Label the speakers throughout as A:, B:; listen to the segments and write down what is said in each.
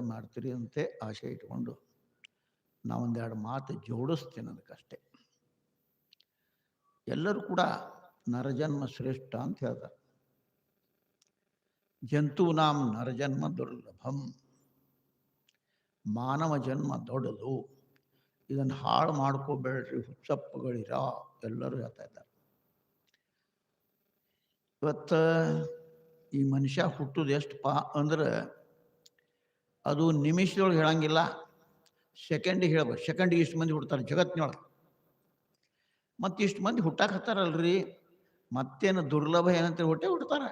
A: ಮಾಡ್ತೀರಿ ಅಂತೆ ಆಶೆ ಇಟ್ಕೊಂಡು ನಾವೊಂದೆರಡು ಮಾತು ಜೋಡಿಸ್ತೀನಿ ಅದಕ್ಕಷ್ಟೇ. ಎಲ್ಲರೂ ಕೂಡ ನರಜನ್ಮ ಶ್ರೇಷ್ಠ ಅಂತ ಹೇಳ್ತಾರೆ. ಜಂತೂನಾಂ ನರಜನ್ಮ ದುರ್ಲಭಂ. ಮಾನವ ಜನ್ಮ ದೊಡ್ಡದು. ಇದನ್ನು ಹಾಳು ಮಾಡ್ಕೋಬೇಡ್ರಿ, ಹುಚ್ಚಪ್ಪಗಳಿರ ಎಲ್ಲರೂ ಹೇಳ್ತಾ ಇದ್ದಾರೆ. ಇವತ್ತು ಈ ಮನುಷ್ಯ ಹುಟ್ಟುದು ಎಷ್ಟು ಪಾ ಅಂದ್ರೆ ಅದು ನಿಮಿಷದೊಳಗೆ ಹೇಳಂಗಿಲ್ಲ. ಸೆಕೆಂಡಿಗೆ ಹೇಳ್ಬೇಕು. ಸೆಕೆಂಡಿಗೆ ಇಷ್ಟು ಮಂದಿ ಹುಡ್ತಾರೆ ಜಗತ್ತಿನೊಳಗೆ. ಮತ್ತು ಇಷ್ಟು ಮಂದಿ ಹುಟ್ಟಾಕತ್ತಾರಲ್ರಿ ಮತ್ತೇನು ದುರ್ಲಭ ಏನಂತ ಹುಟ್ಟೆ ಹುಡ್ತಾರ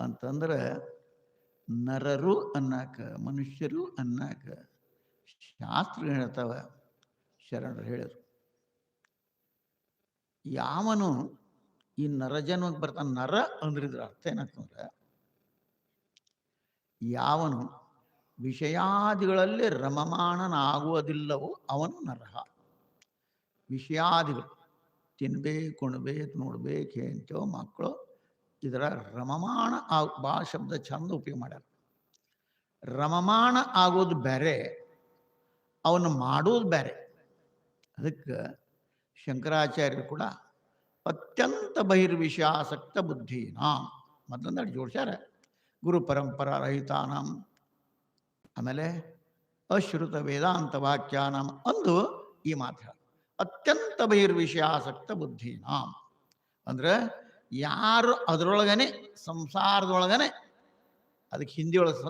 A: ಅಂತಂದ್ರೆ ನರರು ಅನ್ನಾಕ, ಮನುಷ್ಯರು ಅನ್ನಾಕ ಶಾಸ್ತ್ರ ಹೇಳ್ತಾವ ಶರಣರು ಹೇಳಿದರು. ಯಾವನು ಈ ನರಜನ್ಮಕ್ಕೆ ಬರ್ತಾನೆ, ನರ ಅಂದ್ರಿದ್ರ ಅರ್ಥ ಏನಾಗ್ತಂದ್ರೆ ಯಾವನು ವಿಷಯಾದಿಗಳಲ್ಲಿ ರಮಮಾಣನಾಗುವುದಿಲ್ಲವೋ ಅವನು ನರಹ. ವಿಷಯಾದಿಗಳು ತಿನ್ಬೇಕು ಉಣ್ಬೇಕು ನೋಡ್ಬೇಕು ಅಂತೇವ ಮಕ್ಕಳು, ಇದರ ರಮಮಾಣ ಆ ಭಾಳ ಶಬ್ದ ಚಂದ ಉಪಯೋಗ ಮಾಡ್ಯಾರ. ರಮಮಾಣ ಆಗೋದು ಬೇರೆ ಅವನು ಮಾಡೋದು ಬೇರೆ ಅದಕ್ಕೆ ಶಂಕರಾಚಾರ್ಯರು ಕೂಡ ಅತ್ಯಂತ ಬಹಿರ್ವಿಷಯಾಸಕ್ತ ಬುದ್ಧಿನ. ಮತ್ತೊಂದೆರಡು ಜೋಡ್ಸ್ಯಾರ. ಗುರು ಪರಂಪರಾ ರಹಿತಾನಂ ಆಮೇಲೆ ಅಶ್ರುತ ವೇದಾಂತ ವಾಕ್ಯಾನಂ ಅಂದು ಈ ಮಾತು ಹೇಳ ಅತ್ಯಂತ ಬಹಿರ್ವಿಷಯಾಸಕ್ತ ಬುದ್ಧಿನಾಂ. ಅಂದ್ರೆ ಯಾರು ಅದರೊಳಗನೆ, ಸಂಸಾರದೊಳಗನೆ, ಅದಕ್ಕೆ ಹಿಂದಿ ಒಳಗೆ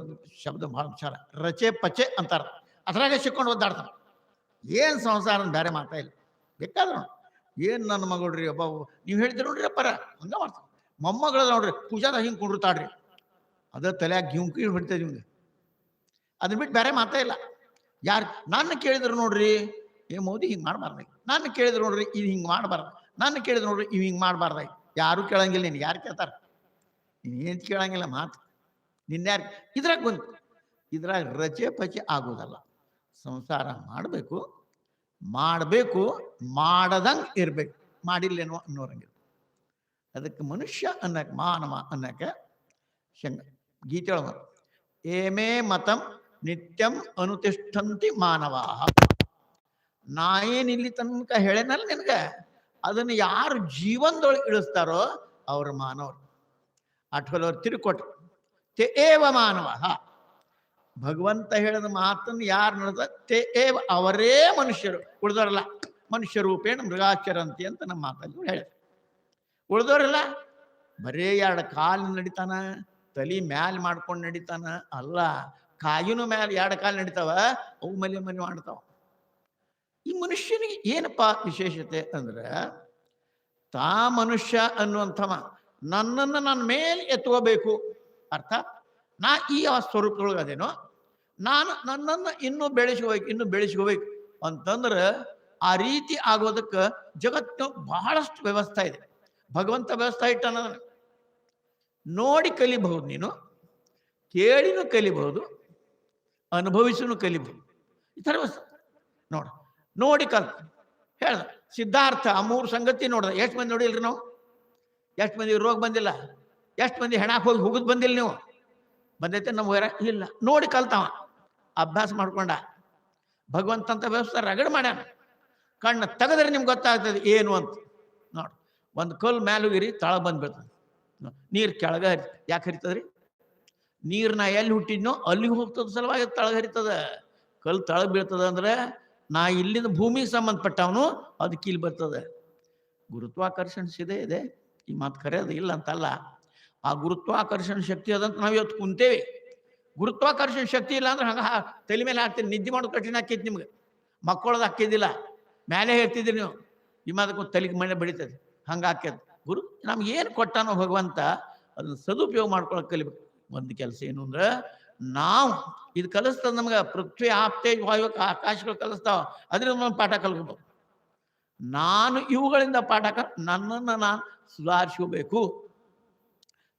A: ಶಬ್ದ ಭಾಳ ವಿಚಾರ. ರಚೆ ಪಚೆ ಅಂತಾರೆ. ಅದ್ರಾಗ ಸಿಕ್ಕೊಂಡು ಒದ್ದಾಡ್ತಾರೆ ಏನು ಸಂಸಾರ ಬೇರೆ ಮಾತಾ ಇಲ್ಲ. ಬೇಕಾದ್ರೆ ಏನು ನನ್ನ ಮಗಳ್ರಿ ಒಬ್ಬ ನೀವು ಹೇಳ್ತೀರಿ ನೋಡ್ರಿ ಅಪ್ಪರ. ಹಂಗೆ ಮಾಡ್ತಾರೆ ಮೊಮ್ಮಗಳ ನೋಡ್ರಿ, ಪೂಜಾದ ಹಿಂಗೆ ಕುಂಡಿರ್ತಾಳ್ರಿ. ಅದ ತಲೆಯಾಗ ಗಿಂಕಿ ಹೊಡಿತದೆ ನಿಮ್ಗೆ ಅದನ್ನ ಬಿಟ್ಟು ಬೇರೆ ಮಾತಾ ಇಲ್ಲ ಯಾರು ನನ್ನ ಕೇಳಿದ್ರು ನೋಡ್ರಿ ಏ ಮೋದಿ ಹಿಂಗೆ ಮಾಡಬಾರ್ದು ನನ್ನ ಕೇಳಿದ್ರು ನೋಡ್ರಿ ಇದು ಹಿಂಗೆ ಮಾಡಬಾರ್ದು ನನ್ನ ಕೇಳಿದ್ರು ನೋಡ್ರಿ ಇವ್ ಹಿಂಗೆ ಮಾಡಬಾರ್ದ ಯಾರು ಕೇಳಂಗಿಲ್ಲ ನೀನು ಯಾರು ಕೇಳ್ತಾರ ನೀನು ಏನು ಕೇಳಂಗಿಲ್ಲ ಮಾತು ನಿನ್ಯಾರು ಇದ್ರಾಗ ಬಂದು ಇದ್ರಾಗ ರಚೆ ಪಚೆ ಆಗೋದಲ್ಲ ಸಂಸಾರ ಮಾಡಬೇಕು ಮಾಡಬೇಕು ಮಾಡದಂಗೆ ಇರ್ಬೇಕು ಮಾಡಿಲ್ಲೇನೋ ಅನ್ನೋರಂಗಿಲ್ಲ ಅದಕ್ಕೆ ಮನುಷ್ಯ ಅನ್ನಕ್ಕೆ ಮಾನವ ಅನ್ನಕ್ಕೆ ಶಂಗ ಗೀತೆ ಒಳಗ ಏಮೇ ಮತಂ ನಿತ್ಯಂ ಅನುತಿಷ್ಠಂತಿ ಮಾನವ ನಾ ಏನ್ ಇಲ್ಲಿ ತನಕ ಹೇಳೇನಲ್ಲ ನಿನಗೆ? ಅದನ್ನು ಯಾರು ಜೀವನದೊಳಗೆ ಇಳಿಸ್ತಾರೋ ಅವ್ರ ಮಾನವರು. ಅಠೋಲವ್ರು ತಿರುಕೊಟ್ರು. ತೇ ಏವ ಮಾನವ ಭಗವಂತ ಹೇಳಿದ ಮಾತನ್ನು ಯಾರು ನಡೆದ? ತೇ ಏವ ಅವರೇ ಮನುಷ್ಯರು. ಉಳಿದವರಲ್ಲ ಮನುಷ್ಯ ರೂಪೇಣ ಮೃಗಾಚರಂತಿ ಅಂತ ನಮ್ಮ ಮಾತಲ್ಲಿ ಹೇಳಿದ್ರು. ಉಳಿದವರಲ್ಲ ಬರೇ ಎರಡು ಕಾಲು ನಡಿತಾನ? ತಲಿ ಮ್ಯಾಲ್ ಮಾಡ್ಕೊಂಡು ನಡಿತಾನ? ಅಲ್ಲ, ಕಾಯಿನ ಮ್ಯಾಲ ಎರಡು ಕಾಲು ನಡಿತಾವ, ಅವು ಮಲಿ ಮಲಿ ಮಾಡ್ತಾವ. ಈ ಮನುಷ್ಯನಿಗೆ ಏನಪ್ಪ ವಿಶೇಷತೆ ಅಂದ್ರೆ, ತಾ ಮನುಷ್ಯ ಅನ್ನುವಂಥವ ನನ್ನನ್ನು ನನ್ನ ಮೇಲೆ ಎತ್ತುವಬೇಕು ಅರ್ಥ? ನಾ ಈ ಆ ಸ್ವರೂಪದೊಳಗೆ ಅದೇನೋ, ನಾನು ನನ್ನನ್ನು ಇನ್ನೂ ಬೆಳೆಸ್ಕೋಬೇಕು ಇನ್ನೂ ಬೆಳೆಸ್ಕೋಬೇಕು ಅಂತಂದ್ರೆ ಆ ರೀತಿ ಆಗೋದಕ್ಕೆ ಜಗತ್ತು ಬಹಳಷ್ಟು ವ್ಯವಸ್ಥೆ ಇದೆ. ಭಗವಂತ ವ್ಯವಸ್ಥೆ ಇಟ್ಟಾನ ನೋಡಿ ಕಲಿಬಹುದು ನೀನು, ಕೇಳಿನೂ ಕಲಿಬಹುದು ಅನುಭವಿಸೂ ಕಲಿಬಹುದು. ಈ ನೋಡ, ನೋಡಿ ಕಲ್, ಹೇಳ. ಸಿದ್ಧಾರ್ಥ, ಆ ಮೂರು ಸಂಗತಿ ನೋಡ್ದ. ಎಷ್ಟು ಮಂದಿ ನೋಡಿಲ್ರಿ ನಾವು? ಎಷ್ಟು ಮಂದಿ ರೋಗ ಬಂದಿಲ್ಲ? ಎಷ್ಟು ಮಂದಿ ಹೆಣಕ್ಕೆ ಹೋಗಿ ಹೋಗುದು ಬಂದಿಲ್ಲ ನೀವು? ಬಂದೈತೆ ನಮ್ಮ ಹೊರ ಇಲ್ಲ. ನೋಡಿ ಕಲ್ತಾವ. ಅಭ್ಯಾಸ ಮಾಡ್ಕೊಂಡ. ಭಗವಂತಂತ ವ್ಯವಸ್ಥೆ ರಗಡ್ ಮಾಡ್ಯಾನ. ಕಣ್ಣು ತೆಗೆದ್ರೆ ನಿಮ್ಗೆ ಗೊತ್ತಾಗ್ತದೆ, ಏನು ಅಂತ. ನೋಡಿ, ಒಂದು ಕಲ್ಲು ಮ್ಯಾಲ ಇರಿ ತಳ ಬಂದ್ಬಿಡ್ತದೆ. ನೀರು ಕೆಳಗ ಹರಿ ಯಾಕೆ ಹರಿತದ್ರಿ? ನೀರ್ನ ಎಲ್ಲಿ ಹುಟ್ಟಿದ್ನೋ ಅಲ್ಲಿಗೆ ಹೋಗ್ತದ ಸಲುವಾಗಿ ತಳಗ ಹರಿತದ. ಕಲ್ಲು ತಳಗ ಬೀಳ್ತದ ಅಂದ್ರೆ ನಾ ಇಲ್ಲಿಂದ ಭೂಮಿಗೆ ಸಂಬಂಧಪಟ್ಟವನು ಅದಕ್ಕೆ ಇಲ್ಲಿ ಬರ್ತದೆ. ಗುರುತ್ವಾಕರ್ಷಣ ಸಿದೆ ಇದೆ. ಈ ಮಾತು ಕರೆಯೋದು ಇಲ್ಲ ಅಂತಲ್ಲ. ಆ ಗುರುತ್ವಾಕರ್ಷಣ ಶಕ್ತಿ ಅದಂತ ನಾವು ಇವತ್ತು ಕುಂತೇವೆ. ಗುರುತ್ವಾಕರ್ಷಣ ಶಕ್ತಿ ಇಲ್ಲ ಅಂದ್ರೆ ಹಂಗ ತಲೆ ಮೇಲೆ ಹಾಕ್ತೀನಿ, ನಿದ್ದೆ ಮಾಡೋದು ಕಠಿಣ ಆಕೈತಿ ನಿಮ್ಗೆ. ಮಕ್ಕಳದು ಹಾಕಿದ್ದಿಲ್ಲ ಮೇಲೆ ಹೇಳ್ತಿದ್ದೀರಿ ನೀವು. ವಿಮಾನಕ್ಕೆ ತಲೆಗೆ ಮನೆ ಬಡಿತದೆ. ಹಂಗೆ ಹಾಕ್ಯದ ಗುರು, ನಮ್ಗೆ ಏನು ಕೊಟ್ಟಾನೋ ಭಗವಂತ ಅದನ್ನ ಸದುಪಯೋಗ ಮಾಡ್ಕೊಳಕ್ ಕಲಿಬೇಕು. ಒಂದು ಕೆಲಸ ಏನು ಅಂದ್ರೆ ನಾವು ಇದು ಕಲಿಸ್ತದ ನಮ್ಗೆ ಪೃಥ್ವಿ, ಆಪ್ತೆ ವಾಯುವಕ್ಕೆ ಆಕಾಶಗಳು ಕಲಿಸ್ತಾವ. ಅದರಿಂದ ಒಂದು ಪಾಠ ಕಲ್ಕೋಬೇಕು ನಾನು ಇವುಗಳಿಂದ ಪಾಠ ಕಲ್ ನನ್ನನ್ನು ನಾನು ಸುಧಾರಿಸ್ಕೋಬೇಕು.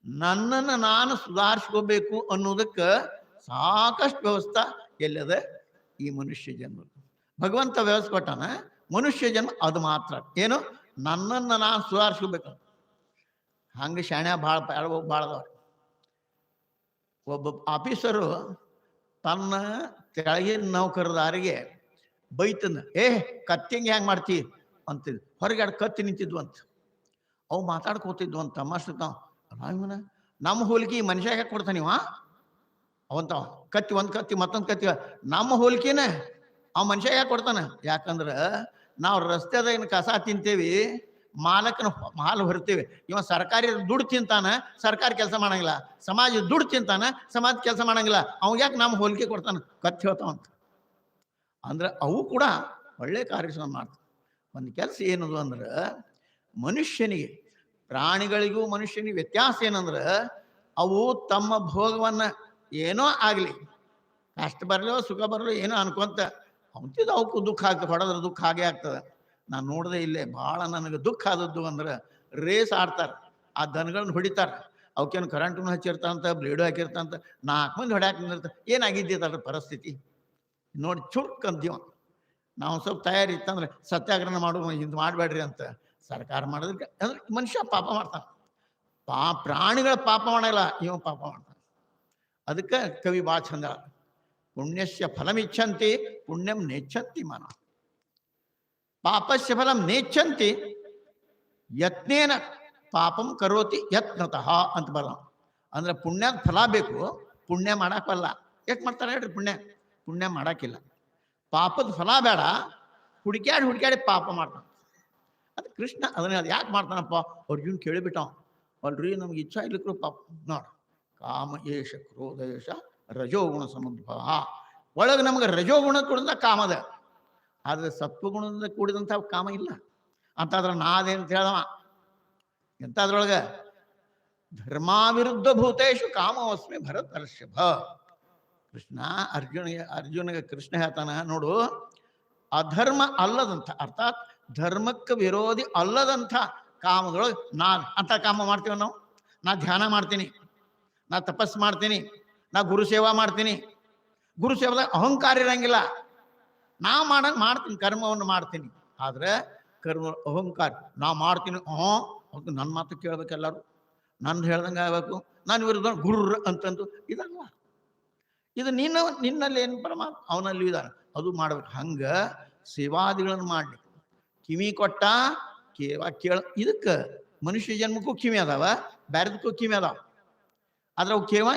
A: ನನ್ನನ್ನು ನಾನು ಸುಧಾರಿಸ್ಕೋಬೇಕು ಅನ್ನೋದಕ್ಕೆ ಸಾಕಷ್ಟು ವ್ಯವಸ್ಥೆ ಎಲ್ಲದ? ಈ ಮನುಷ್ಯ ಜನ್ಮ. ಭಗವಂತ ವ್ಯವಸ್ಥೆ ಕೊಟ್ಟಾನ, ಮನುಷ್ಯ ಜನ್ಮ ಅದು ಮಾತ್ರ. ಏನು? ನನ್ನನ್ನು ನಾನು ಸುಧಾರಿಸ್ಕೋಬೇಕು. ಹಂಗೆ ಶಾಣ್ಯ ಭಾಳ ಭಾಳ ಒಬ್ಬ ಆಫೀಸರು ತನ್ನ ಕೆಳಗಿನ ನೌಕರದಾರಿಗೆ ಬೈತನ, ಏ, ಕತ್ತಿಂಗೆ ಹೆಂಗೆ ಮಾಡ್ತಿ? ಅಂತಿದ್ ಹೊರಗೆ ಎರಡು ಕತ್ತಿ ನಿಂತಿದ್ವು ಅಂತ. ಅವು ಮಾತಾಡ್ಕೋತಿದ್ವು ಅಂತ ತಮಾಷೆ ಇವನ ನಮ್ಮ ಹೋಲಿಕೆ ಈ ಮನುಷ್ಯ ಕೊಡ್ತಾನೆ ಇವ? ಅವಂತ, ಕತ್ತಿ, ಒಂದು ಕತ್ತಿ, ಮತ್ತೊಂದು ಕತ್ತಿ, ನಮ್ಮ ಹೋಲಿಕೆನ ಆ ಮನುಷ್ಯ ಯಾಕೆ ಕೊಡ್ತಾನೆ? ಯಾಕಂದ್ರೆ ನಾವು ರಸ್ತೆದಾಗಿನ ಕಸ ತಿಂತೇವಿ ಮಾಲಕನ ಹಾಲು ಹೊರ್ತೀವಿ. ಇವ ಸರ್ಕಾರಿ ದುಡ್ಡು ತಿಂತಾನ, ಸರ್ಕಾರ ಕೆಲಸ ಮಾಡಂಗಿಲ್ಲ. ಸಮಾಜ ದುಡ್ಡು ತಿಂತಾನ, ಸಮಾಜ ಕೆಲಸ ಮಾಡಂಗಿಲ್ಲ. ಅವ್ ಯಾಕೆ ನಮ್ಮ ಹೋಲಿಕೆ ಕೊಡ್ತಾನ? ಕತ್ತಿ ಹೇಳ್ತಾವಂತ ಅಂದ್ರೆ ಅವು ಕೂಡ ಒಳ್ಳೆ ಕಾರ್ಯ ಮಾಡ್ತಾವ ಒಂದು ಕೆಲಸ ಏನದು ಅಂದ್ರೆ, ಮನುಷ್ಯನಿಗೆ, ಪ್ರಾಣಿಗಳಿಗೂ ಮನುಷ್ಯನಿಗೆ ವ್ಯತ್ಯಾಸ ಏನಂದ್ರೆ, ಅವು ತಮ್ಮ ಭೋಗವನ್ನ ಏನೋ ಆಗಲಿ, ಕಷ್ಟ ಬರಲೋ, ಸುಖ ಬರಲೋ, ಏನೋ ಅನ್ಕೊಂತ ಅಂತಿದ್ದು ಅವಕ್ಕೂ ದುಃಖ ಆಗ್ತದೆ, ಹೊಡೆದ್ರೆ ದುಃಖ ಹಾಗೆ ಆಗ್ತದೆ. ನಾನು ನೋಡದೆ ಇಲ್ಲೇ ಭಾಳ ನನಗೆ ದುಃಖ ಆದದ್ದು ಅಂದ್ರೆ ರೇಸ್ ಆಡ್ತಾರೆ. ಆ ದನಗಳನ್ನ ಹೊಡಿತಾರೆ. ಅವಕ್ಕೇನು ಕರೆಂಟನ್ನು ಹಚ್ಚಿರ್ತಂತ ಬ್ಲೇಡು ಹಾಕಿರ್ತಂತ ನಾಲ್ಕು ಮಂದಿ ಹೊಡ್ಯಾಕ ನಿಂದಿರ್ತಾರೆ. ಏನಾಗಿದ್ದಿತ್ತು ಅದ್ರ ಪರಿಸ್ಥಿತಿ? ನೋಡಿ ಚುರ್ಕ್ ಅಂತೀವ ನಾವು ಸ್ವಲ್ಪ ತಯಾರಿ ಇತ್ತಂದ್ರೆ ಸತ್ಯಾಗ್ರಹ ಮಾಡು, ಇದು ಮಾಡಬೇಡ್ರಿ ಅಂತ ಸರ್ಕಾರ ಮಾಡೋದಕ್ಕೆ ಅಂದ್ರೆ ಮನುಷ್ಯ ಪಾಪ ಮಾಡ್ತಾನೆ. ಪಾ, ಪ್ರಾಣಿಗಳ ಪಾಪ ಮಾಡಲ್ಲ, ಇವ ಪಾಪ ಮಾಡ್ತಾನೆ. ಅದಕ್ಕೆ ಕವಿ ಭಾಳ ಚಂದ. ಪುಣ್ಯಸ್ಯ ಫಲಮಿಚ್ಛಂತಿ, ಪುಣ್ಯಂ ನೆಚ್ಚಂತಿ ಮನ. ಪಾಪಸ್ಯ ಫಲಂ ನೇಚ್ಛಂತಿ, ಯತ್ನೇನ ಪಾಪಂ ಕರೋತಿ ಯತ್ನತಃ ಅಂತ ಬರಲ್ಲ. ಅಂದ್ರೆ ಪುಣ್ಯದ ಫಲ ಬೇಕು, ಪುಣ್ಯ ಮಾಡಕ್ಕಲ್ಲ ಯಾಕೆ ಮಾಡ್ತಾರೆ ಹೇಳ್ರಿ ಪುಣ್ಯ? ಪುಣ್ಯ ಮಾಡಕ್ಕಿಲ್ಲ. ಪಾಪದ ಫಲ ಬೇಡ, ಹುಡುಕ್ಯಾಡಿ ಹುಡುಕ್ಯಾಡಿ ಪಾಪ ಮಾಡ್ತಾನೆ. ಅದು ಕೃಷ್ಣ ಅದನ್ನ ಯಾಕೆ ಮಾಡ್ತಾನಪ್ಪ? ಅರ್ಜುನ್ ಕೇಳಿಬಿಟ್ಟ ಅಲ್ರಿ, ನಮ್ಗೆ ಇಚ್ಛಾ ಇರ್ಲಿಕ್ಕೂ ಪಾಪ. ನೋಡ, ಕಾಮ ಏಷ ಕ್ರೋಧ ಏಷ ರಜೋಗುಣ ಸಮದ್ಭವ ಒಳಗೆ ನಮ್ಗೆ ರಜೋಗುಣ ಕೂಡಿದ ಕಾಮದ. ಆದ್ರೆ ಸತ್ವಗುಣದಿಂದ ಕೂಡಿದಂಥ ಕಾಮ ಇಲ್ಲ. ಅಂತಾದ್ರೆ ನಾದೇಂತ ಹೇಳ್ದವ ಎಂತಾದ್ರೊಳಗೆ? ಧರ್ಮಾವಿರುದ್ಧ ಭೂತೇಶು ಕಾಮವಸ್ಮಿ ಭರತರ್ಷಭ. ಕೃಷ್ಣ ಅರ್ಜುನಿಗೆ ಅರ್ಜುನಿಗೆ ಕೃಷ್ಣ ಹೇಳ್ತಾನ, ನೋಡು, ಅಧರ್ಮ ಅಲ್ಲದಂಥ, ಅರ್ಥಾತ್ ಧರ್ಮಕ್ಕೆ ವಿರೋಧಿ ಅಲ್ಲದಂಥ ಕಾಮದೊಳಗೆ ನಾ ಅಂತ ಕಾಮ ಮಾಡ್ತೀವಿ ನಾವು? ನಾ ಧ್ಯಾನ ಮಾಡ್ತೀನಿ, ನಾ ತಪಸ್ ಮಾಡ್ತೀನಿ, ನಾ ಗುರು ಸೇವಾ ಮಾಡ್ತೀನಿ. ಗುರು ಸೇವಾದಾಗ ಅಹಂಕಾರ ಇರಂಗಿಲ್ಲ. ನಾ ಮಾಡಂಗ್ ಮಾಡ್ತೀನಿ, ಕರ್ಮವನ್ನು ಮಾಡ್ತೀನಿ. ಆದ್ರೆ ಕರ್ಮ, ಅಹಂಕಾರ, ನಾ ಮಾಡ್ತೀನಿ, ಹ್ಞೂ ನನ್ನ ಮಾತು ಕೇಳ್ಬೇಕು ಎಲ್ಲರೂ. ನಂದು ಹೇಳ್ದಂಗೆ ಆಗ್ಬೇಕು. ನಾನು ವಿರುದ್ಧ ಗುರು ಅಂತಂದು ಇದಲ್ಲ ಇದು ನಿನ್ನ, ನಿನ್ನಲ್ಲಿ ಏನು ಪರಮಾತ್ಮ, ಅವನಲ್ಲಿ ಇದ್ದಾನೆ. ಅದು ಮಾಡ್ಬೇಕು. ಹಂಗ ಸೇವಾದಿಗಳನ್ನು ಮಾಡ್ಲಿ. ಕಿವಿ ಕೊಟ್ಟ, ಕೇವ, ಕೇಳ, ಇದಕ್ಕೆ ಮನುಷ್ಯ ಜನ್ಮಕ್ಕೂ ಕಿವಿ ಅದಾವ, ಬ್ಯಾರದಕ್ಕೂ ಕಿವಿ ಅದಾವ. ಆದ್ರೆ ಅವು ಕೇವ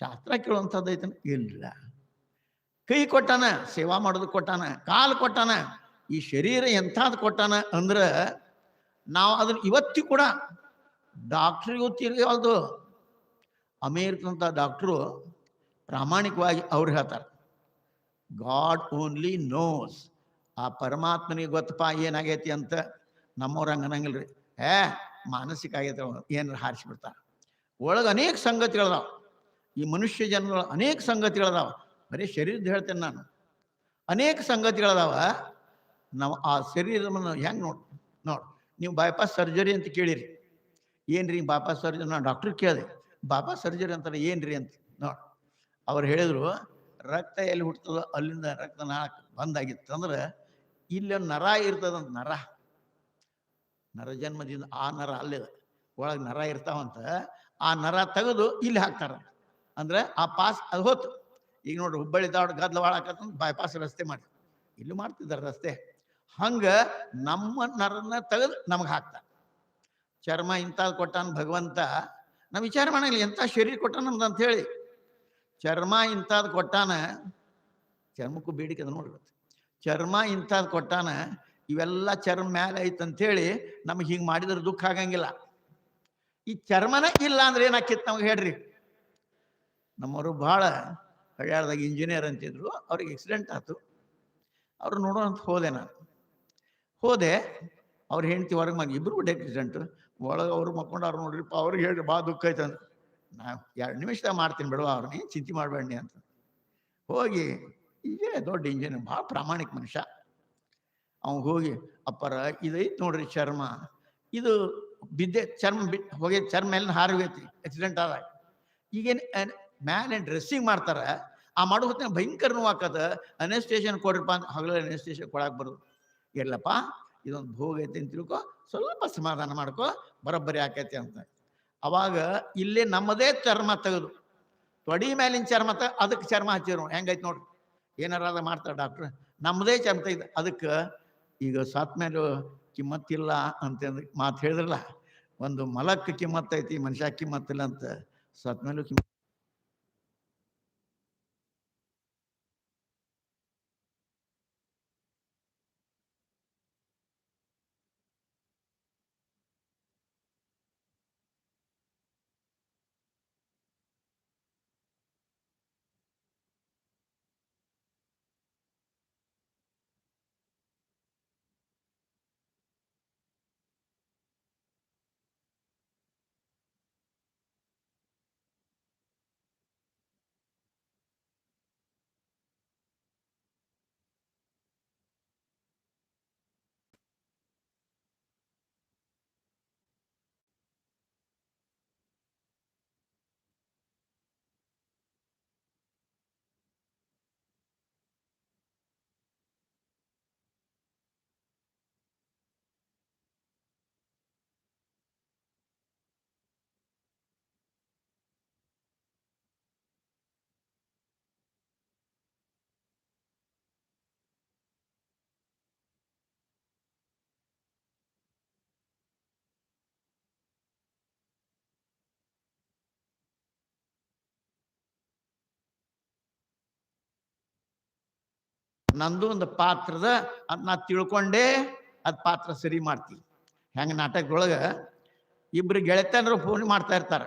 A: ಶಾಸ್ತ್ರ ಕೇಳುವಂಥದ್ದು ಐತನ? ಇಲ್ಲ. ಕೈ ಕೊಟ್ಟಾನ, ಸೇವಾ ಮಾಡೋದು ಕೊಟ್ಟಾನ, ಕಾಲು ಕೊಟ್ಟಾನ, ಈ ಶರೀರ ಎಂಥದ್ದು ಕೊಟ್ಟಾನ ಅಂದ್ರೆ ನಾವು ಅದನ್ನ ಇವತ್ತಿ ಕೂಡ ಡಾಕ್ಟ್ರಿಗೂ ತಿಳಿಯೋದು ಅಮೇರಿಕಂತ ಡಾಕ್ಟ್ರು ಪ್ರಾಮಾಣಿಕವಾಗಿ ಅವ್ರು ಹೇಳ್ತಾರೆ ಗಾಡ್ ಓನ್ಲಿ ನೋಸ್ ಆ ಪರಮಾತ್ಮನಿಗೆ ಗೊತ್ತಪ್ಪ ಏನಾಗೈತಿ ಅಂತ ನಮ್ಮವ್ರ ಹಂಗನಂಗಿಲ್ರಿ. ಏ ಮಾನಸಿಕ ಆಗೈತೆ ಏನಾರು ಹಾರಿಸಿಬಿಡ್ತಾರೆ. ಒಳಗೆ ಅನೇಕ ಸಂಗತಿಗಳದಾವ. ಈ ಮನುಷ್ಯ ಜನ್ಮಗಳ ಅನೇಕ ಸಂಗತಿಗಳದಾವ. ಬರೀ ಶರೀರದ ಹೇಳ್ತೇನೆ ನಾನು. ಅನೇಕ ಸಂಗತಿಗಳದಾವ. ನಾವು ಆ ಶರೀರವನ್ನು ಹೆಂಗೆ ನೋಡ್, ನೋಡಿ, ನೀವು ಬೈಪಾಸ್ ಸರ್ಜರಿ ಅಂತ ಕೇಳಿರಿ. ಏನ್ರಿ ಬಾಪಾಸ್ ಸರ್ಜರಿ ನಾನು ಡಾಕ್ಟ್ರ್ ಕೇಳಿದೆ. ಬೈಪಾಸ್ ಸರ್ಜರಿ ಅಂತಾರೆ ಏನ್ರಿ ಅಂತ ನೋಡಿ. ಅವ್ರು ಹೇಳಿದರು, ರಕ್ತ ಎಲ್ಲಿ ಹುಟ್ಟದ ಅಲ್ಲಿಂದ ರಕ್ತ ನಾಲ್ಕು ಬಂದಾಗಿತ್ತು ಅಂದ್ರೆ ಇಲ್ಲೊಂದು ನರ ಇರ್ತದಂತ ನರ. ನರ ಜನ್ಮದಿಂದ ಆ ನರ ಅಲ್ಲೇ ಒಳಗೆ ನರ ಇರ್ತಾವಂತ, ಆ ನರ ತೆಗೆದು ಇಲ್ಲಿ ಹಾಕ್ತಾರ. ಅಂದ್ರೆ ಆ ಪಾಸ್ ಅದು ಹೋತು. ಈಗ ನೋಡ್ರಿ ಹುಬ್ಬಳ್ಳಿ ದಾವಣ ಗದ್ಲ ಬಾಳಕತ್ತಂತ ಬೈಪಾಸ್ ರಸ್ತೆ ಮಾಡಿ ಇಲ್ಲಿ ಮಾಡ್ತಿದ್ದಾರೆ ರಸ್ತೆ. ಹಂಗ ನಮ್ಮ ನರನ ತೆಗೆದು ನಮಗೆ ಹಾಕ್ತಾರೆ. ಚರ್ಮ ಇಂಥದ್ದು ಕೊಟ್ಟಾನ ಭಗವಂತ. ನಾವು ವಿಚಾರ ಮಾಡಂಗಿಲ್ಲ ಎಂಥ ಶರೀರ ಕೊಟ್ಟಾನ ನಮ್ದು ಅಂತ ಹೇಳಿ. ಚರ್ಮ ಇಂಥದ್ದು ಕೊಟ್ಟಾನ, ಚರ್ಮಕ್ಕೂ ಬೇಡಿಕೆ ಅದು ನೋಡ್ಬೇಕು ಚರ್ಮ ಇಂಥದ್ದು ಕೊಟ್ಟಾನ, ಇವೆಲ್ಲ ಚರ್ಮ ಮ್ಯಾಲೆ ಐತೆ ಅಂತೇಳಿ ನಮಗೆ ಹಿಂಗೆ ಮಾಡಿದ್ರೆ ದುಃಖ ಆಗಂಗಿಲ್ಲ. ಈ ಚರ್ಮನ ಇಲ್ಲ ಅಂದ್ರೆ ಏನಾಕಿತ್ತು ನಮಗೆ ಹೇಳ್ರಿ. ನಮ್ಮವರು ಭಾಳ ಹಳ್ಯಾಳದಾಗ ಇಂಜಿನಿಯರ್ ಅಂತಿದ್ರು, ಅವ್ರಿಗೆ ಆಕ್ಸಿಡೆಂಟ್ ಆಯ್ತು ಅವ್ರು ನೋಡೋಂತ ಹೋದೆ ನಾನು. ಹೋದೆ, ಅವ್ರ ಹೆಂಡತಿ ಹೊರಗೆ ಮನೆ ಇಬ್ಬರು ಬಿಟ್ಟು ಆಕ್ಸಿಡೆಂಟ್ ಒಳಗೆ ಅವ್ರು ಮಕ್ಕೊಂಡು ಅವ್ರು ನೋಡ್ರಿಪ್ಪ, ಅವ್ರಿಗೆ ಹೇಳಿ ಭಾಳ ದುಃಖ ಆಯ್ತು ಅಂತ ನಾ ಎರಡು ನಿಮಿಷದಾಗ ಮಾಡ್ತೀನಿ ಬಿಡುವ ಅವ್ರನ್ನ ಚಿಂತೆ ಮಾಡಬೇಡಿ ಅಂತ. ಹೋಗಿ, ಇದೇ ದೊಡ್ಡ ಇಂಜಿನಿಯರ್ ಭಾಳ ಪ್ರಾಮಾಣಿಕ ಮನುಷ್ಯ. ಅವ್ನು ಹೋಗಿ, ಅಪ್ಪರ, ಇದೈತೆ ನೋಡ್ರಿ ಚರ್ಮ. ಇದು ಬಿದ್ದೆ, ಚರ್ಮ ಬಿ ಹೋಗಿ ಚರ್ಮ ಎಲ್ಲ ಹಾರಿಗೈತಿ ಆಕ್ಸಿಡೆಂಟ್ ಆದಾಗ. ಈಗೇನು ಮ್ಯಾಲೆ ಡ್ರೆಸ್ಸಿಂಗ್ ಮಾಡ್ತಾರೆ, ಆ ಮಾಡೋ ಹೊತ್ತಿನ ಭಯಂಕರ ನೋವಾಕದ ಅನೆಸ್ಟೇಷನ್ ಕೊಡ್ರಪ್ಪ ಅಂತ ಹಗಲ ಅನೆಸ್ಟೇಷನ್ ಕೊಡಕ್ಕೆ ಬರೋದು. ಎಲ್ಲಪ್ಪ ಇದೊಂದು ಭೋಗ ಐತಿ ಅಂತ ತಿಳ್ಕೊ, ಸ್ವಲ್ಪ ಸಮಾಧಾನ ಮಾಡ್ಕೊ, ಬರೋಬ್ಬರಿ ಆಕೈತಿ ಅಂತ. ಅವಾಗ ಇಲ್ಲೇ ನಮ್ಮದೇ ಚರ್ಮ ತೆಗೆದು, ತೊಡಿ ಮೇಲಿನ ಚರ್ಮ ತ ಅದಕ್ಕೆ ಚರ್ಮ ಹಚ್ಚಿರು ಹೆಂಗೈತೆ ನೋಡ್ರಿ. ಏನಾರ ಮಾಡ್ತಾರೆ ಡಾಕ್ಟ್ರ್. ನಮ್ಮದೇ ಚರ್ಮ ತೆಗೆದು, ಅದಕ್ಕೆ ಈಗ ಸತ್ ಮೇಲೆ ಕಿಮ್ಮತ್ತಿಲ್ಲ ಅಂತಂದು ಮಾತು ಹೇಳಿದ್ರಲ್ಲ, ಒಂದು ಮಲಕ್ಕೆ ಕಿಮ್ಮತ್ತೈತಿ ಮನುಷ್ಯ ಕಿಮ್ಮತ್ತಿಲ್ಲ ಅಂತ, ಸತ್ ಮೇಲೂ ಕಿಮ್ಮತ್ ನಂದು ಒಂದು ಪಾತ್ರದ, ಅದ್ ನಾ ತಿಳ್ಕೊಂಡೇ ಅದು ಪಾತ್ರ ಸರಿ ಮಾಡ್ತೀವಿ ಹೆಂಗ ನಾಟಕದೊಳಗೆ ಇಬ್ರು ಗೆಳೆತನರು ಫೋನ್ ಮಾಡ್ತಾ ಇರ್ತಾರೆ.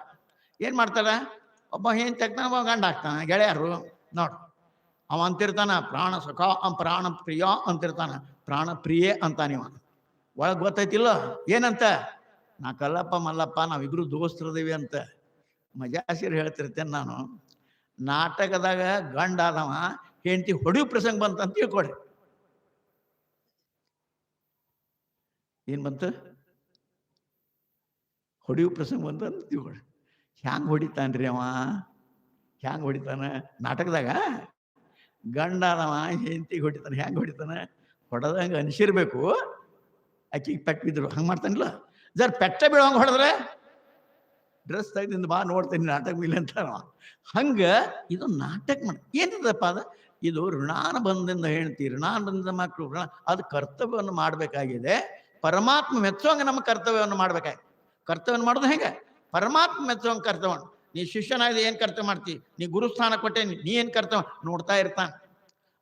A: ಏನು ಮಾಡ್ತಾರ? ಒಬ್ಬ ಏನ್ ತೆಗ್ತಾನ ಒಬ್ಬ ಗಂಡ ಆಗ್ತಾನ ಗೆಳೆಯರು ನೋಡು, ಅವ ಅಂತಿರ್ತಾನ, ಪ್ರಾಣ ಸುಖ ಪ್ರಾಣ ಪ್ರಿಯ ಅಂತಿರ್ತಾನೆ. ಪ್ರಾಣ ಪ್ರಿಯೆ ಇವ. ಒಳಗೆ ಗೊತ್ತೈತಿಲ್ಲ? ಏನಂತ? ನಾ ಕಲ್ಲಪ್ಪ ಮಲ್ಲಪ್ಪ, ನಾವಿಬ್ರು ದೋಸ್ತರದೇವಿ ಅಂತ. ಮಜಾಸಿರ್ ಹೇಳ್ತಿರ್ತೇನೆ ನಾನು. ನಾಟಕದಾಗ ಗಂಡ ಆದವ ಹೆಂಡತಿ ಹೊಡಿಯೋ ಪ್ರಸಂಗ ಬಂತ ಅಂತ ತಿಳ್ಕೊಳ್ರಿ ಏನು ಬಂತು? ಹೊಡಿಯೋ ಪ್ರಸಂಗ ಬಂತ ಅಂತ ತಿಳ್ಕೊಳ್ರಿ ಹ್ಯಾಂಗ ಹೊಡಿತಾನ್ರಿ ಅವ? ಹ್ಯಾಂಗ ಹೊಡಿತಾನ? ನಾಟಕದಾಗ? ಗಂಡ ಆದವ ಹೆಂಡತಿಗೆ ಹೊಡಿತಾನೆ, ಹ್ಯಾಂಗ ಹೊಡಿತಾನೆ? ಹೊಡೆದಂಗೆ ಅನಿಸಿರ್ಬೇಕು. ಆಕಿಗೆ ಪೆಟ್ಟು ಬಿದ್ರು ಹಂಗೆ ಮಾಡ್ತಾನಿಲ್ಲ? ಜರ್ ಪೆಟ್ಟ ಬೀಳೋಂಗ ಹೊಡೆದ್ರೆ? ಡ್ರೆಸ್ ತೆಗೆದಿಂದ ಬಾ ನೋಡ್ತೀನಿ, ನಾಟಕ ಮೇಲೆ ಅಂತ ಹಂಗ ಇದು ನಾಟಕ ಮಾಡಿ ಏನಿದಪ್ಪ ಅದ? ಇದು ಋಣಾನುಬಂಧದಿಂದ ಹೇಳ್ತಿ ಋಣಾನುಬಂಧದ ಮಕ್ಕಳು, ಋಣ, ಅದು ಕರ್ತವ್ಯವನ್ನು ಮಾಡಬೇಕಾಗಿದೆ. ಪರಮಾತ್ಮ ಮೆಚ್ಚುವಂಗೆ ನಮ್ಮ ಕರ್ತವ್ಯವನ್ನು ಮಾಡ್ಬೇಕಾಗಿದೆ ಕರ್ತವ್ಯವನ್ನು ಮಾಡೋದು ಹೆಂಗೆ? ಪರಮಾತ್ಮ ಮೆಚ್ಚುವಂಗ ಕರ್ತವ್ಯ ನೀ ಶಿಷ್ಯನಾಗಿದೆ ಏನು ಕರ್ತವ್ಯ ಮಾಡ್ತಿ? ನೀ ಗುರುಸ್ಥಾನ ಕೊಟ್ಟೆ, ನೀ ಏನು ಕರ್ತವ್ಯ? ನೋಡ್ತಾ ಇರ್ತಾನೆ.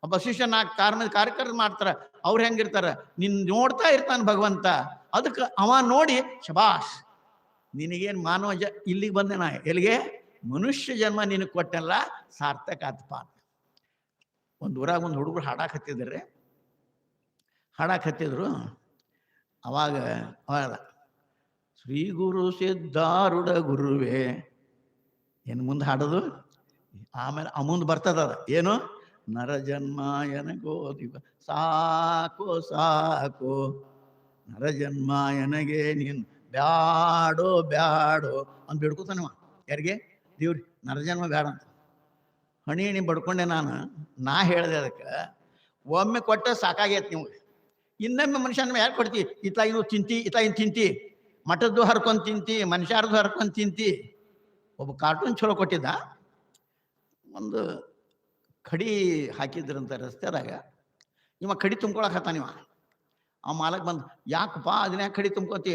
A: ಒಬ್ಬ ಶಿಷ್ಯ ನಾಲ್ಕು ಕಾರ್ಮ ಕಾರ್ಯಕರ್ತ ಮಾಡ್ತಾರೆ, ಅವ್ರು ಹೆಂಗಿರ್ತಾರ? ನಿನ್ನ ನೋಡ್ತಾ ಇರ್ತಾನೆ ಭಗವಂತ. ಅದಕ್ಕೆ ಅವ ನೋಡಿ, ಶಬಾಷ್, ನಿನಗೇನು ಮಾನವ ಜ ಇಲ್ಲಿಗೆ ಬಂದೆ ನಾ, ಎಲ್ಲಿಗೆ? ಮನುಷ್ಯ ಜನ್ಮ ನಿನಗೆ ಕೊಟ್ಟಲ್ಲ ಸಾರ್ಥಕ ಆತ್ಪ ಒಂದು ಊರಾಗ ಒಂದು ಹುಡುಗರು ಹಾಡಕ್ಕೆ ಹತ್ತಿದ್ರೆ ಹಾಡಕ್ಕೆ ಹತ್ತಿದ್ರು. ಅವಾಗ ಅವಾಗ ಶ್ರೀ ಗುರು ಸಿದ್ಧಾರುಡ ಗುರುವೇ, ಏನು ಮುಂದೆ ಹಾಡೋದು? ಆಮೇಲೆ ಆ ಮುಂದೆ ಬರ್ತದ ಏನು? ನರ ಜನ್ಮ ಎನಗೋ ದಿವ ಸಾಕು ಸಾಕು. ನರ ಜನ್ಮ ಎನಗೆ ನೀನು ಬ್ಯಾಡೋ ಬ್ಯಾಡೋ ಅಂತ ಬಿಡ್ಕೋತಾನವ. ಯಾರಿಗೆ? ದೇವ್ರಿ ನರಜನ್ಮ ಬ್ಯಾಡ ಅಂತ. ಹಣಿ ಹಣಿ ಬಡ್ಕೊಂಡೆ ನಾನು, ನಾ ಹೇಳಿದೆ ಅದಕ್ಕೆ, ಒಮ್ಮೆ ಕೊಟ್ಟ ಸಾಕಾಗೈತೆ ನೀವು ಇನ್ನೊಮ್ಮೆ ಮನುಷ್ಯನ ಯಾರು ಕೊಡ್ತಿ? ಇತ್ತ ಇನ್ನು ತಿಂತಿ ಇತ್ತ ಇನ್ನು ತಿಂತಿ. ಮಠದ್ದು ಹರ್ಕೊಂಡು ತಿಂತಿ ಮನುಷ್ಯರದ್ದು ಹರ್ಕೊಂಡು ತಿಂತಿ. ಒಬ್ಬ ಕಾರ್ಟೂನ್ ಚಲೋ ಕೊಟ್ಟಿದ್ದ. ಒಂದು ಕಡಿ ಹಾಕಿದ್ರಂತ ರಸ್ತೆದಾಗ, ಇವ ಕಡಿ ತುಂಬ್ಕೊಳಕ್ ಹತ್ತಾನ ಇವ. ಆ ಮಾಲಕ್ ಬಂದು, ಯಾಕಪ್ಪ ಅದನ್ನ ಕಡಿ ತುಂಬ್ಕೋತಿ?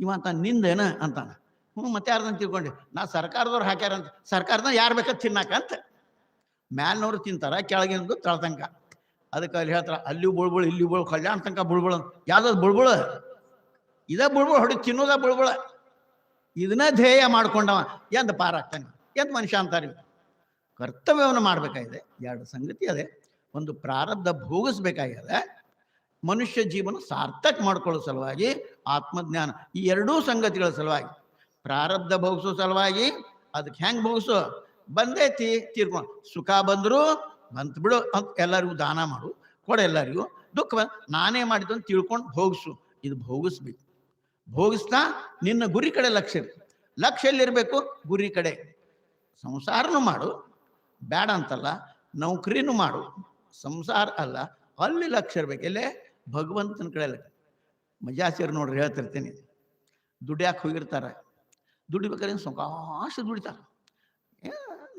A: ಇವ ಅಂತ, ನಿಂದೇನ? ಅಂತಾನ. ಹ್ಞೂ ಮತ್ತೆ ಯಾರ್ದಂತ ತಿಳ್ಕೊಂಡೆ? ನಾ ಸರ್ಕಾರದವ್ರು ಹಾಕ್ಯಾರಂತ ಸರ್ಕಾರದ ಯಾರು ಬೇಕಂತ ತಿನ್ನಾಕಂತ ಮ್ಯಾಲ್ನವ್ರು ತಿಂತಾರ, ಕೆಳಗಿಂದು ತಳತಂಕ ಅದಕ್ಕೆ ಅಲ್ಲಿ ಹೇಳ್ತಾರ ಅಲ್ಲಿ ಬುಳ್ಬುಳ ಇಲ್ಲಿ ಬುಳ್ ಕಲ್ಯಾಣ ತನಕ ಬುಳ್ಬುಳ ಯಾವ್ದು ಬುಳ್ಬುಳ. ಇದ ಬುಳ್ಬುಳ, ಹೊಡಿ, ತಿನ್ನೋದ ಬುಳ್ಬುಳ. ಇದನ್ನ ಧ್ಯೇಯ ಮಾಡ್ಕೊಂಡವ. ಎಂದ ಪಾರಾಗ್ತಾನೆ ಎಂತ ಮನುಷ್ಯ ಅಂತಾರೆ ಕರ್ತವ್ಯವನ್ನು ಮಾಡ್ಬೇಕಾಗಿದೆ. ಎರಡು ಸಂಗತಿ ಅದೇ. ಒಂದು ಪ್ರಾರಬ್ಧ ಭೋಗಿಸ್ಬೇಕಾಗಿದೆ. ಮನುಷ್ಯ ಜೀವನ ಸಾರ್ಥಕ ಮಾಡ್ಕೊಳ್ಳೋ ಸಲುವಾಗಿ, ಆತ್ಮಜ್ಞಾನ, ಈ ಎರಡೂ ಸಂಗತಿಗಳ ಸಲುವಾಗಿ. ಪ್ರಾರಬ್ಧ ಭೋಗಿಸೋ ಸಲುವಾಗಿ, ಅದಕ್ಕೆ ಹೆಂಗ್ ಭೋಗಿಸು? ಬಂದೈತಿ ತೀರ್ಕೊಂಡು ಸುಖ ಬಂದ್ರು ಬಂತು ಬಿಡು ಅಂತ ಎಲ್ಲರಿಗೂ ದಾನ ಮಾಡು. ಕೊಡ ಎಲ್ಲರಿಗೂ. ದುಃಖ ನಾನೇ ಮಾಡಿದ್ದು ಅಂತ ತಿಳ್ಕೊಂಡು ಭೋಗಿಸು. ಇದು ಭೋಗಿಸ್ಬೇಕು. ಭೋಗಿಸ್ತಾ ನಿನ್ನ ಗುರಿ ಕಡೆ ಲಕ್ಷ್ಯ ಇರು. ಲಕ್ಷ್ಯ ಎಲ್ಲಿರ್ಬೇಕು? ಗುರಿ ಕಡೆ. ಸಂಸಾರನು ಮಾಡು. ಬೇಡ ಅಂತಲ್ಲ. ನೌಕರಿನೂ ಮಾಡು. ಸಂಸಾರ ಅಲ್ಲ. ಅಲ್ಲಿ ಲಕ್ಷ ಇರ್ಬೇಕು. ಎಲ್ಲೇ? ಭಗವಂತನ ಕಡೆ ಲಕ್ಷ. ಮಜಾಸಿರ್ ನೋಡ್ರಿ ಹೇಳ್ತಿರ್ತೀನಿ. ದುಡ್ಯಾಕೆ ಹೋಗಿರ್ತಾರೆ. ದುಡಿಬೇಕಾದ್ರೆ ಸಾವಕಾಶ ದುಡಿತಾರೆ.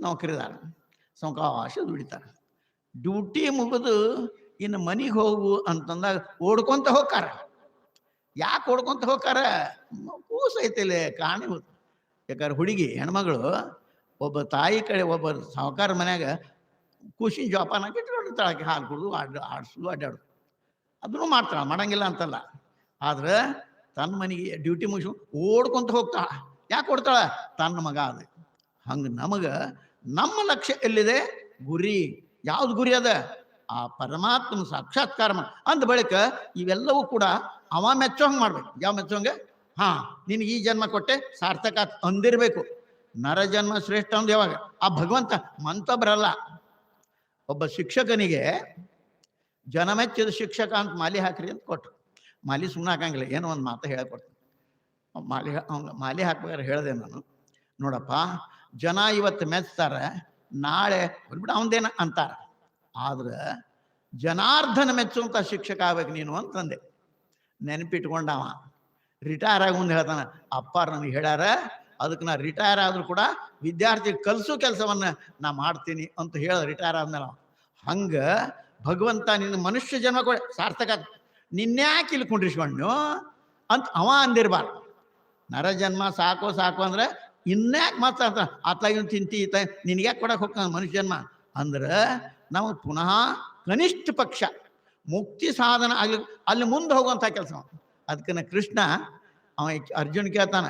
A: ನೌಕರಿದಾರ. ಸಂಕಾಶ ದುಡಿತಾರ. ಡ್ಯೂಟಿ ಮುಗಿದು ಇನ್ನು ಮನೆಗೆ ಹೋಗು ಅಂತಂದಾಗ ಓಡ್ಕೊಂತ ಹೋಗ್ತಾರ ಯಾಕೆ ಓಡ್ಕೊಂತ ಹೋಗ್ತಾರ ಕೂಸ ಐತಿಲ್ಲ ಕಾಣಿ ಯಾಕಂದ್ರೆ ಹುಡುಗಿ, ಹೆಣ್ಮಗಳು, ಒಬ್ಬ ತಾಯಿ ಕಡೆ ಒಬ್ಬ ಸಾವುಕಾರ ಮನ್ಯಾಗ ಖುಷಿ ಜೋಪಾನ ಇಟ್ಕೊಂಡಿರ್ತಾಳೆ ಹಾಲು ಕುಡಿದು ಆಡ್ ಆಡಿಸೋದು ಅಡ್ಡಾಡೋದು ಅದನ್ನು ಮಾಡ್ತಾಳೆ, ಮಾಡಂಗಿಲ್ಲ ಅಂತಲ್ಲ. ಆದ್ರೆ ತನ್ನ ಮನೆಗೆ ಡ್ಯೂಟಿ ಮುಗಿಸ್ಕೊಂಡು ಓಡ್ಕೊಂತ ಹೋಗ್ತಾಳ. ಯಾಕೆ ಕೊಡ್ತಾಳ ತನ್ನ ಮಗ ಅದು ಹಂಗೆ ನಮಗೆ ನಮ್ಮ ಲಕ್ಷ್ಯ ಎಲ್ಲಿದೆ? ಗುರಿ. ಯಾವ್ದು ಗುರಿ ಅದ? ಆ ಪರಮಾತ್ಮ ಸಾಕ್ಷಾತ್ಕಾರ ಅಂದ ಬಳಿಕ ಇವೆಲ್ಲವೂ ಕೂಡ ಅವ ಮೆಚ್ಚೋಂಗ್ ಮಾಡ್ಬೇಕು. ಯಾವ ಮೆಚ್ಚೋಂಗೆ? ಹಾ, ನಿನಗೆ ಈ ಜನ್ಮ ಕೊಟ್ಟೆ, ಸಾರ್ಥಕ ಅಂದಿರಬೇಕು. ನರ ಜನ್ಮ ಶ್ರೇಷ್ಠ ಅಂದ್ ಯಾವಾಗ? ಆ ಭಗವಂತ ಮಂತ ಬರಲ್ಲ ಒಬ್ಬ ಶಿಕ್ಷಕನಿಗೆ ಜನ ಮೆಚ್ಚಿದ ಶಿಕ್ಷಕ ಅಂತ ಮಾಲಿ ಹಾಕ್ರಿ ಅಂತ ಕೊಟ್ರು. ಮಾಲಿ ಸುಮ್ಮನೆ ಹಾಕಂಗಿಲ್ಲ, ಏನೋ ಒಂದು ಮಾತು ಹೇಳ್ಕೊಡ್ತೀನಿ. ಮಾಲಿ ಮಾಲಿ ಹಾಕ್ಬೇಕಾದ್ರೆ ಹೇಳಿದೆ ನಾನು. ನೋಡಪ್ಪ ಜನ ಇವತ್ತು ಮೆಚ್ತಾರೆ, ನಾಳೆ ಬಂದ್ಬಿಟ್ಟು ಅವಂದೇನ ಅಂತಾರೆ ಆದ್ರೆ ಜನಾರ್ಧನ ಮೆಚ್ಚುವಂಥ ಶಿಕ್ಷಕ ಆಗ್ಬೇಕು ನೀನು ಅಂತಂದೆ ನೆನಪಿಟ್ಕೊಂಡವ ರಿಟೈರ್ ಆಗಿ ಮುಂದೆ ಹೇಳ್ತಾನೆ, ಅಪ್ಪ ನನಗೆ ಹೇಳ್ಯಾರ, ಅದಕ್ಕೆ ನಾ ರಿಟೈರ್ ಆದ್ರೂ ಕೂಡ ವಿದ್ಯಾರ್ಥಿ ಕಲಿಸೋ ಕೆಲಸವನ್ನ ನಾ ಮಾಡ್ತೀನಿ ಅಂತ ಹೇಳ ರಿಟೈರ್ ಆದ್ಮೇಲೆ. ಹಂಗ ಭಗವಂತ ನಿನ್ನ ಮನುಷ್ಯ ಜನ್ಮ ಕೊಡ, ಸಾರ್ಥಕ. ನಿನ್ಯಾಕೆ ಇಲ್ಲಿ ಕುಂಡ್ರಿಸ್ಕೊಂಡು ಅಂತ ಅವ ಅಂದಿರ್ಬಾರ್ದು ನರ ಜನ್ಮ ಸಾಕು ಸಾಕು ಅಂದ್ರೆ ಇನ್ಯಾಕೆ ಮಾತಾಡ್ತಾನ ಆತಾಗಿನ ತಿಂತಿ, ಈತ ನಿನ್ಗ್ಯಾಕೆ ಕೊಡಕ್ಕೆ ಹೋಗ್ತಾನ ಮನುಷ್ಯನ್ಮ? ಅಂದ್ರೆ ನಾವು ಪುನಃ ಕನಿಷ್ಠ ಪಕ್ಷ, ಮುಕ್ತಿ ಸಾಧನ ಆಗಲಿ, ಅಲ್ಲಿ ಮುಂದೆ ಹೋಗುವಂಥ ಕೆಲಸ ಅದಕ್ಕೆ ಕೃಷ್ಣ, ಅವ ಅರ್ಜುನ್ ಕೇಳ್ತಾನ,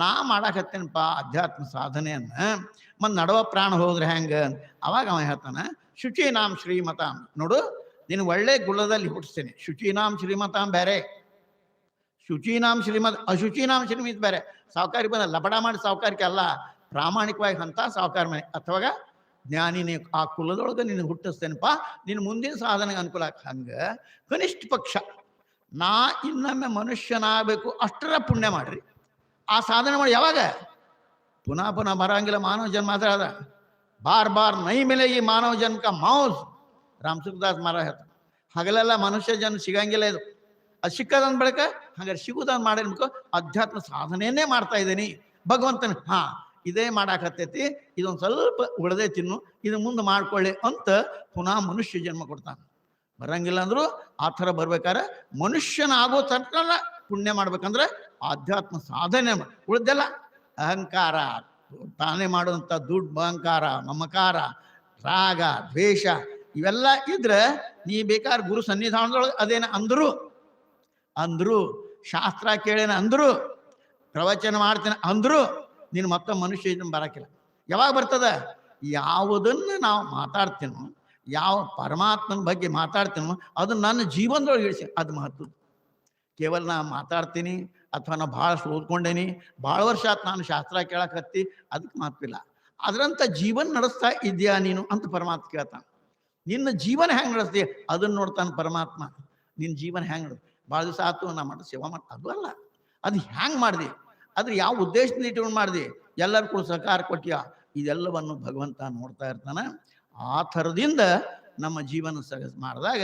A: ನಾ ಮಾಡಾಕತ್ತೇನಪ್ಪ ಅಧ್ಯಾತ್ಮ ಸಾಧನೆಯನ್ನು ಮತ್ತು ನಡುವ ಪ್ರಾಣ ಹೋದ್ರೆ ಹೆಂಗೆ? ಅವಾಗ ಅವ ಹೇಳ್ತಾನ ನಾಮ್ ಶ್ರೀಮತಾಂ. ನೋಡು, ನೀನು ಒಳ್ಳೆ ಗುಣದಲ್ಲಿ ಹುಟ್ಟಿಸ್ತೇನೆ ನಾಮ್ ಶ್ರೀಮತಾಂ ಬೇರೆ ಶುಚೀನಾಂ ಶ್ರೀಮದ್ ಅಶುಚೀನಾಂ ಶ್ರೀಮಿತ್ ಬೇರೆ. ಸಾವುಕಾರಿ ಬಂದ ಲಪಡ ಮಾಡಿ ಸಾವುಕಾರಿಕೆ ಅಲ್ಲ, ಪ್ರಾಮಾಣಿಕವಾಗಿ ಅಂತ ಸಾವುಕಾರ ಮನೆ. ಅಥವಾ ಜ್ಞಾನಿನೇ ಆ ಕುಲದೊಳಗೆ ನಿನ್ನ ಹುಟ್ಟಿಸ್ತೇನಪ್ಪ, ನಿನ್ನ ಮುಂದಿನ ಸಾಧನೆಗೆ ಅನುಕೂಲ ಹಂಗೆ ಕನಿಷ್ಠ ಪಕ್ಷ, ನಾ ಇನ್ನೊಮ್ಮೆ ಮನುಷ್ಯನಾಗಬೇಕು ಅಷ್ಟರ ಪುಣ್ಯ ಮಾಡ್ರಿ. ಆ ಸಾಧನೆ ಮಾಡಿ ಯಾವಾಗ? ಪುನಃ ಪುನಃ ಬರಂಗಿಲ್ಲ ಮಾನವ ಜನ್ಮ ಅದ ಬಾರ್ ಬಾರ್ ನೈ ಮೇಲೆ ಈ ಮಾನವ ಜನ್ಮ ಕ ಮೌಸ್. ರಾಮ್ ಸುಖದಾಸ್ ಮಹಾರಾಜ್ ಹೇಳ್ತಾರೆ ಹಗಲೆಲ್ಲ ಮನುಷ್ಯ ಜನ್ಮ ಸಿಗಂಗಿಲ್ಲ ಇದು. ಅದು ಸಿಕ್ಕದಂದ ಬಳಿಕ ಹಂಗಾರೆ ಸಿಗುದಂದ್ ಮಾಡಿರ್ಬೇಕು ಅಧ್ಯಾತ್ಮ ಸಾಧನೆಯನ್ನೇ ಮಾಡ್ತಾ ಇದ್ದೀನಿ. ಭಗವಂತನ, ಹಾ, ಇದೇ ಮಾಡಾಕತ್ತೈತಿ. ಇದೊಂದು ಸ್ವಲ್ಪ ಉಳದೆ ತಿನ್ನು. ಇದು ಮುಂದೆ ಮಾಡ್ಕೊಳ್ಳಿ ಅಂತ ಪುನಃ ಮನುಷ್ಯ ಜನ್ಮ ಕೊಡ್ತಾನೆ. ಬರಂಗಿಲ್ಲ ಅಂದ್ರು ಆ ಥರ ಬರ್ಬೇಕಾದ್ರೆ ಮನುಷ್ಯನಾಗೋ ತನಕ ಪುಣ್ಯ ಮಾಡ್ಬೇಕಂದ್ರೆ ಆಧ್ಯಾತ್ಮ ಸಾಧನೆ ಉಳ್ದೆಲ್ಲ ಅಹಂಕಾರ, ತಾನೇ ಮಾಡುವಂಥ ದುಡ್ಡು ಅಹಂಕಾರ, ಮಮಕಾರ, ರಾಗ, ದ್ವೇಷ ಇವೆಲ್ಲ ಇದ್ರೆ ನೀ ಬೇಕಾದ್ರೆ ಗುರು ಸನ್ನಿಧಾನದೊಳಗೆ ಅದೇನ ಅಂದ್ರು ಅಂದ್ರು, ಶಾಸ್ತ್ರ ಕೇಳೇನ ಅಂದ್ರು, ಪ್ರವಚನ ಮಾಡ್ತೇನೆ ಅಂದ್ರು, ನೀನು ಮತ್ತ ಮನುಷ್ಯ ಇದನ್ನ ಬರಕಿಲ್ಲ. ಯಾವಾಗ ಬರ್ತದ? ಯಾವುದನ್ನು ನಾವು ಮಾತಾಡ್ತೇನೋ, ಯಾವ ಪರಮಾತ್ಮನ ಬಗ್ಗೆ ಮಾತಾಡ್ತೇನೋ, ಅದು ನನ್ನ ಜೀವನದೊಳಗೆ ಇಳಿಸಿ, ಅದು ಮಹತ್ವ. ಕೇವಲ ನಾ ಮಾತಾಡ್ತೀನಿ, ಅಥವಾ ನಾ ಭಾಳ ಓದ್ಕೊಂಡೇನಿ, ಭಾಳ ವರ್ಷ ಆಯ್ತು ನಾನು ಶಾಸ್ತ್ರ ಕೇಳಕತ್ತಿ ಅದಕ್ಕೆ ಮಾತಿಲ್ಲ ಅದರಂಥ ಜೀವನ ನಡೆಸ್ತಾ ಇದೆಯಾ ನೀನು ಅಂತ ಪರಮಾತ್ಮ ಕೇಳ್ತಾನೆ. ನಿನ್ನ ಜೀವನ ಹೆಂಗೆ ನಡೆಸ್ತೀಯ? ಅದನ್ನ ನೋಡ್ತಾನೆ ಪರಮಾತ್ಮ. ನಿನ್ನ ಜೀವನ ಹೆಂಗೆ ನಡ್ದು ಭಾಳ ದಿವಸ ಆತು, ನಾ ಮಾಡಿ ಸೇವಾ ಮಾಡಿ ಅದು ಅಲ್ಲ. ಅದು ಹ್ಯಾಂಗ್ ಮಾಡ್ದಿ? ಅದ್ರ ಯಾವ ಉದ್ದೇಶದಿಂದ ಇಟ್ಕೊಂಡು ಮಾಡ್ದಿ? ಎಲ್ಲರೂ ಕೂಡ ಸಹಕಾರ ಕೊಟ್ಟಿಯ ಇದೆಲ್ಲವನ್ನು ಭಗವಂತ ನೋಡ್ತಾ ಇರ್ತಾನೆ. ಆ ಥರದಿಂದ ನಮ್ಮ ಜೀವನ ಸಗಸ್ ಮಾಡಿದಾಗ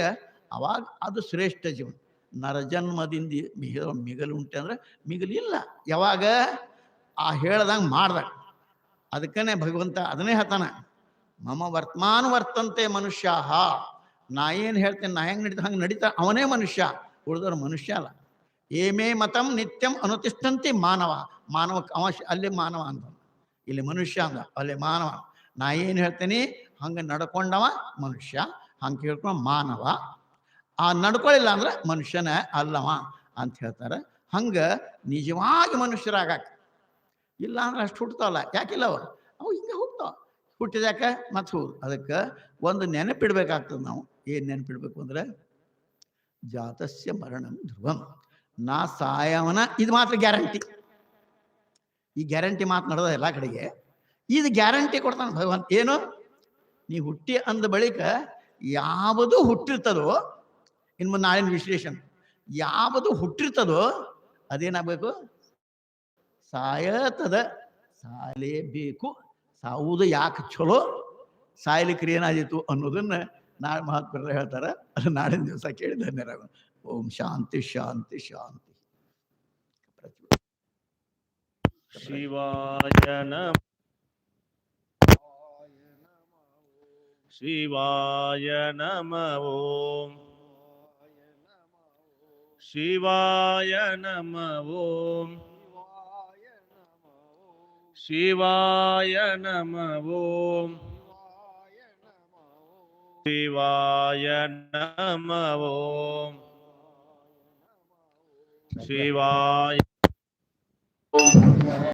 A: ಅವಾಗ ಅದು ಶ್ರೇಷ್ಠ ಜೀವನ. ನರಜನ್ಮದಿಂದ ಮಿಗ ಮಿಗಲು ಉಂಟೆ ಅಂದ್ರೆ ಮಿಗಲಿಲ್ಲ. ಯಾವಾಗ? ಆ ಹೇಳ್ದಂಗೆ ಮಾಡ್ದಾಗ. ಅದಕ್ಕನೆ ಭಗವಂತ ಅದನ್ನೇ ಹೇಳ್ತಾನ. ಮಮ ವರ್ತಮಾನ ವರ್ತಂತೆ ಮನುಷ್ಯ ನಾ ಏನು ಹೇಳ್ತೇನೆ, ನಾ ಹೆಂಗೆ ನಡೀತಾ, ಹಂಗೆ ನಡೀತಾ, ಅವನೇ ಮನುಷ್ಯ. ಉಳಿದವ್ರು ಮನುಷ್ಯ ಅಲ್ಲ. ಏಮೇ ಮತಂ ನಿತ್ಯಂ ಅನುತಿಷ್ಠಂತಿ ಮಾನವ. ಮಾನವ ಅವಶ್ಯ, ಅಲ್ಲಿ ಮಾನವ ಅಂತ ಇಲ್ಲಿ ಮನುಷ್ಯ ಅಂದ, ಅಲ್ಲಿ ಮಾನವ. ನಾ ಏನು ಹೇಳ್ತೀನಿ? ಹಂಗೆ ನಡ್ಕೊಂಡವ ಮನುಷ್ಯ, ಹಂಗೆ ಕೇಳ್ಕೊಂಡ ಮಾನವ. ಆ ನಡ್ಕೊಳ್ಳಿಲ್ಲ ಅಂದ್ರೆ ಮನುಷ್ಯನ ಅಲ್ಲವ ಅಂತ ಹೇಳ್ತಾರೆ. ಹಂಗೆ ನಿಜವಾಗಿ ಮನುಷ್ಯರಾಗಾಕ. ಇಲ್ಲ ಅಂದ್ರೆ ಅಷ್ಟು ಹುಟ್ಟತಾವಲ್ಲ ಯಾಕಿಲ್ಲ ಅವ ಅವು ಹಿಂಗೆ ಹೋಗ್ತಾವ ಹುಟ್ಟಿದ್ಯಾಕೆ ಮತ್ತು ಅದಕ್ಕೆ ಒಂದು ನೆನಪಿಡ್ಬೇಕಾಗ್ತದೆ ನಾವು. ಏನು ನೆನಪಿಡ್ಬೇಕು ಅಂದ್ರೆ? ಜಾತಸ್ಯ ಮರಣಂ ಧ್ರುವಂ. ನಾ ಸಾಯವನ, ಇದು ಮಾತ್ರ ಗ್ಯಾರಂಟಿ. ಈ ಗ್ಯಾರಂಟಿ ಮಾತು ನಡೆದ ಎಲ್ಲ ಕಡೆಗೆ. ಇದು ಗ್ಯಾರಂಟಿ ಕೊಡ್ತಾನೆ ಭಗವಂತ ಏನು? ನೀ ಹುಟ್ಟಿ ಅಂದ ಬಳಿಕ ಯಾವುದು ಹುಟ್ಟಿರ್ತದೋ, ಇನ್ನು ಮುಂದೆ ನಾಳಿನ ವಿಶ್ಲೇಷಣೆ. ಯಾವುದು ಹುಟ್ಟಿರ್ತದೋ, ಅದೇನಾಗಬೇಕು? ಸಾಯತದ, ಸಾಯಲೇಬೇಕು. ಸಾವುದು ಯಾಕೆ ಚಲೋ? ಸಾಯ್ಲಿಕ್ಕೆ ಏನಾದೀತು ಅನ್ನೋದನ್ನ ನಾಳೆ ಮಹಾತ್ಮರು ಹೇಳ್ತಾರೆ. ಅದು ನಾಳಿನ ದಿವಸ ಕೇಳಿ ಧನ್ಯರಾಗ ಓಂ ಶಾಂತಿ ಶಾಂತಿ ಶಾಂತಿ.
B: ಶಿವಾಯ ನಮಃ. ಶಿವಾಯ ನಮ. ಓಂ ಶಿವಾಯ ನಮ. ಓಂ ಶಿವಾಯ ನಮ. ಓಂ சிவாய நமவோம் சிவாய